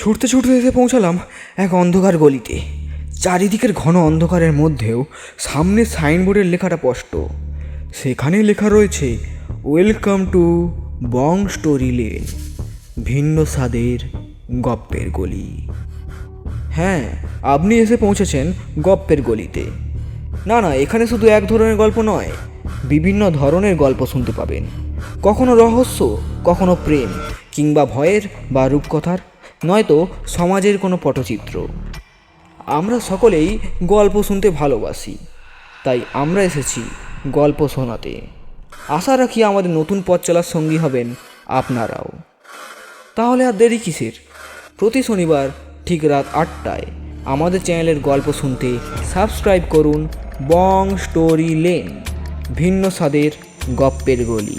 ছুটতে ছুটতে এসে পৌঁছালাম এক অন্ধকার গলিতে। চারিদিকের ঘন অন্ধকারের মধ্যেও সামনে সাইনবোর্ডের লেখাটা স্পষ্ট। সেখানে লেখা রয়েছে welcome to Bong Story Lane ভিন্ন স্বাদের গপ্পের গলি। হ্যাঁ আপনি এসে পৌঁছেছেন গপ্পের গলিতে। না না, এখানে শুধু এক ধরনের গল্প নয়, বিভিন্ন ধরনের গল্প শুনতে পাবেন। কখনো রহস্য, কখনো প্রেম, কিংবা ভয়ের বা রূপকথার নয়তো সমাজের কোনো পটচিত্র। আমরা সকলেই গল্প শুনতে ভালোবাসি, তাই আমরা এসেছি গল্প শোনাতে। আশা রাখি আমাদের নতুন পথ চলার সঙ্গী হবেন আপনারাও। তাহলে আর দেরি কিসের? প্রতি শনিবার ঠিক রাত আটটায় আমাদের চ্যানেলের গল্প শুনতে সাবস্ক্রাইব করুন বং স্টোরি লেন, ভিন্ন স্বাদের গপ্পের গলি।